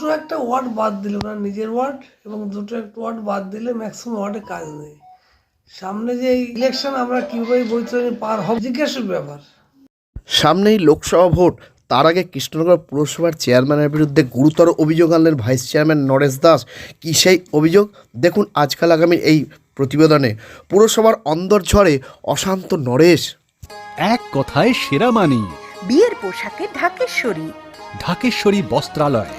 দুটো একটা ওয়ার্ড বাদ দিলে ওনার নিজের ওয়ার্ড এবং দুটো একটা ওয়ার্ড বাদ দিলে ম্যাক্সিমাম ওয়ার্ডে কাজ নেই। সামনে যে ইলেকশন আমরা কীভাবে বৈতরণী পার হব জিজ্ঞাসার ব্যাপার। সামনেই লোকসভা ভোট তার আগে কৃষ্ণনগর পুরসভার চেয়ারম্যানের বিরুদ্ধে গুরুতর অভিযোগ আনলেন ভাইস চেয়ারম্যান নরেশ দাস। কী সেই অভিযোগ? দেখুন আজকাল আগামী এই প্রতিবেদনে। পুরসভার অন্দরঝড়ে অশান্ত নরেশ। এক কথায় সেরা মানি। বিয়ের পোশাকে ঢাকেশ্বরী। ঢাকেশ্বরী বস্ত্রালয়।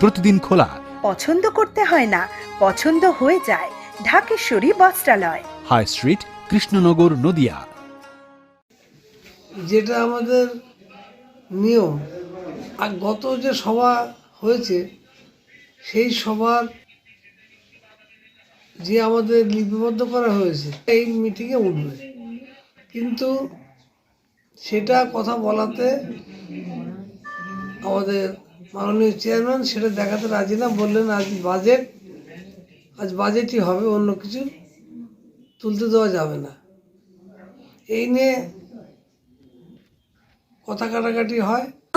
প্রতিদিন খোলা। পছন্দ করতে হয় না পছন্দ হয়ে যায়। Dhakeshwari Bastralaya High Street Krishnanagar Nadia. যেটা আমাদের নিয়ম। আর গত যে সভা হয়েছে সেই সভার যে আমাদের লিপিবদ্ধ করা হয়েছে এই মিটিংয়ে উঠবে। কিন্তু সেটা কথা বলাতে আমাদের মাননীয় চেয়ারম্যান সেটা দেখাতে রাজি না, বললেন আজ বাজেট, আজ বাজেটই হবে, অন্য কিছু তুলতে দেওয়া যাবে না। এই নিয়ে কথা কাটাকাটি হয়।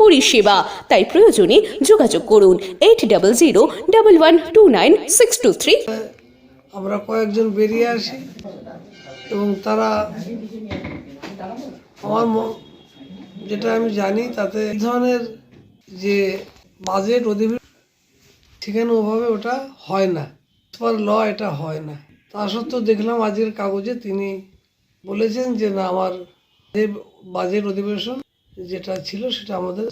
পরিষেবা। তাই প্রয়োজনে যোগাযোগ করুন eight double zero double one two nine six two three আমরা কয়েকজন বেরিয়ে আসি এবং তারা আমার যেটা আমি জানি তাতে ধরনের যে বাজেট অধিবেশন সেখানে ওভাবে ওটা হয় না। পার ল এটা হয় না। তা সত্ত্বেও দেখলাম আজকের কাগজে তিনি বলেছেন যে না, আমার বাজেট অধিবেশন যেটা ছিল সেটা আমাদের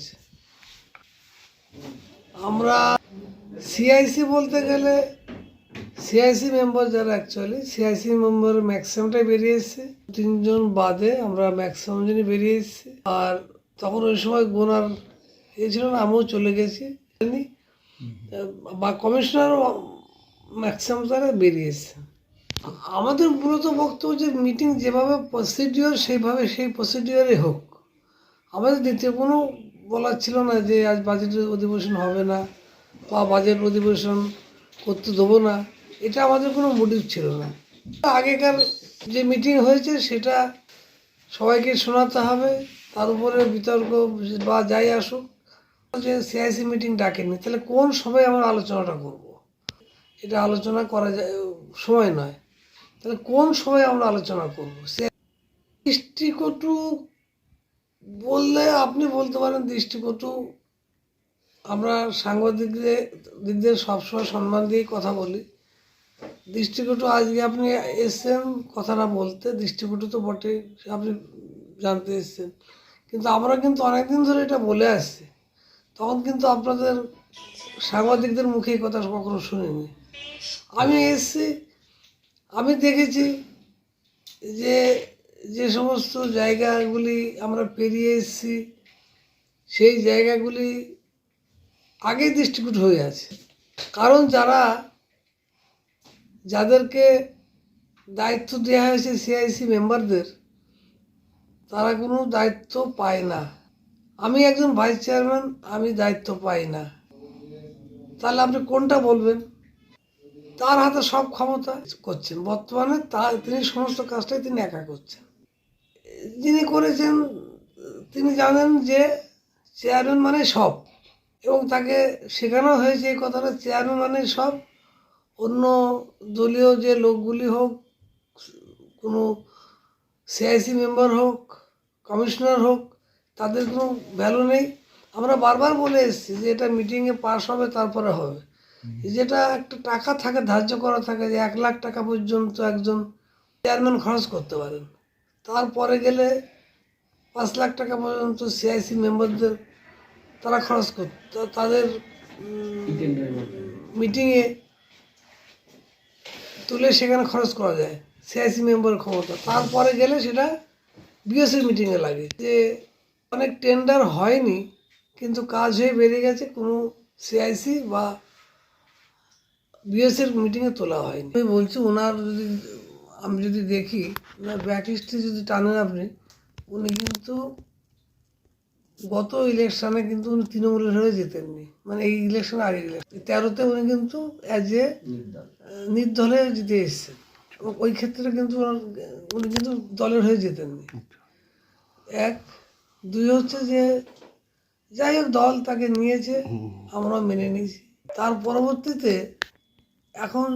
আমরা সিআইসি বলতে গেলে সিআইসি মেম্বার যারা অ্যাকচুয়ালি সিআইসি মেম্বার ম্যাক্সিমামটাই বেরিয়ে এসেছে। তিনজন বাদে আমরা ম্যাক্সিমাম জনই বেরিয়ে এসেছি। আর তখন ওই সময় গোনার এ ছিল না, আমিও চলে গেছি। বা কমিশনারও ম্যাক্সিমাম তারা বেরিয়ে এসছে। আমাদের মূলত বক্তব্য যে মিটিং যেভাবে প্রসিডিওর সেইভাবে সেই প্রসিডিওরে হোক। আমাদের দ্বিতীয় কোনো বলার ছিল না যে আজ বাজেটের অধিবেশন হবে না বা বাজেট অধিবেশন করতে দেবো না। এটা আমাদের কোনো মোটিভ ছিল না। আগেকার যে মিটিং হয়েছে সেটা সবাইকে শোনাতে হবে, তার উপরে বিতর্ক বা যাই আসুক, যে সিআইসি মিটিং ডাকেনি, তাহলে কোন সভায় আমরা আলোচনাটা করব। এটা আলোচনা করা যায়, সময় নয়। তাহলে কোন সময় আমরা আলোচনা করব? দৃষ্টিকটু বললে আপনি বলতে পারেন দৃষ্টিকটু আমরা সাংবাদিকদের, দিকদের সবসময় সম্মান দিয়ে কথা বলি। দৃষ্টিকটু আজকে আপনি এসছেন কথাটা বলতে, দৃষ্টিকটু তো বটে আপনি জানতে এসছেন। কিন্তু আমরা কিন্তু অনেকদিন ধরে এটা বলে আসছি। তখন কিন্তু আপনাদের সাংবাদিকদের মুখে কথা কখনো শুনিনি। আমি এসছি, আমি দেখেছি যে যে সমস্ত জায়গাগুলি আমরা পেরিয়ে এসেছি, সেই জায়গাগুলি আগেই দৃষ্টিকূট হয়ে আছে। কারণ যারা, যাদেরকে দায়িত্ব দেওয়া হয়েছে সিআইসি মেম্বারদের তারা কোনো দায়িত্ব পায় না। আমি একজন ভাইস চেয়ারম্যান আমি দায়িত্ব পাই না। তাহলে আপনি কোনটা বলবেন? তার হাতে সব ক্ষমতা করছেন। বর্তমানে তা, তিনি সমস্ত কাজটাই তিনি একা করছেন। যিনি করেছেন তিনি জানেন যে চেয়ারম্যান মানে সব। এবং তাকে শেখানো হয়েছে এই কথাটা চেয়ারম্যান মানে সব। অন্য দলীয় যে লোকগুলি হোক কোনো সিআইসি মেম্বার হোক কমিশনার হোক তাদের কোনো ভ্যালু নেই। আমরা বারবার বলে এসেছি যে এটা মিটিংয়ে পাস হবে তারপরে হবে। যেটা একটা টাকা থাকে ধার্য করা থাকে যে এক লাখ টাকা পর্যন্ত একজন চেয়ারম্যান খরচ করতে পারেন। তারপরে গেলে পাঁচ লাখ টাকা পর্যন্ত সিআইসি মেম্বারদের তারা খরচ করত তাদের মিটিংয়ে তুলে সেখানে খরচ করা যায় সিআইসি মেম্বার ক্ষমতা। তারপরে গেলে সেটা বিএসসি মিটিংয়ে লাগে। যে অনেক টেন্ডার হয়নি, কিন্তু কাজ হয়ে বেরিয়ে গেছে, কোনো সিআইসি বা বিএসের মিটিংয়ে তোলা হয়নি। আমি বলছি, ওনার যদি আমি যদি দেখি ওনার ব্যাক হিস্ট্রি যদি টানেন আপনি উনি কিন্তু গত ইলেকশনে কিন্তু উনি তৃণমূলের হয়ে যেতেননি মানে এই ইলেকশনে আগে ইলেকশন তেরোতে উনি কিন্তু অ্যাজ এ নির্দলে। জিতে এসেছেন। এবং ওই ক্ষেত্রে কিন্তু উনি কিন্তু দলের হয়ে যেতেননি এক দুই হচ্ছে যে যাই হোক দল তাকে নিয়েছে আমরা মেনে নিয়েছি। তার পরবর্তীতে এখন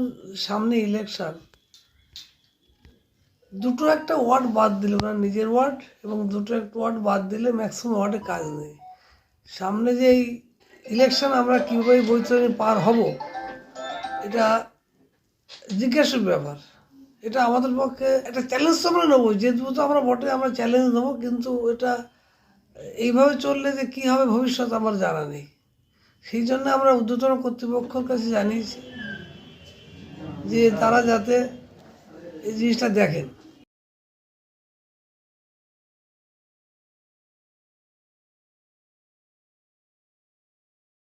সামনে ইলেকশন দুটো একটা ওয়ার্ড বাদ দিলে ওনার নিজের ওয়ার্ড এবং দুটো একটা ওয়ার্ড বাদ দিলে ম্যাক্সিমাম ওয়ার্ডে কাজ নেই। সামনে যে এই ইলেকশন আমরা কীভাবে বৈতরণী পার হব, এটা জিজ্ঞাসার ব্যাপার। এটা আমাদের পক্ষে একটা চ্যালেঞ্জ তো আমরা নেব যেহেতু আমরা বটে আমরা চ্যালেঞ্জ নেব, কিন্তু এটা এইভাবে চললে যে কী হবে ভবিষ্যৎ আমার জানা নেই। সেই জন্য আমরা ঊর্ধ্বতন কর্তৃপক্ষের কাছে জানিয়েছি যে তারা যাতে এই জিনিসটা দেখেন।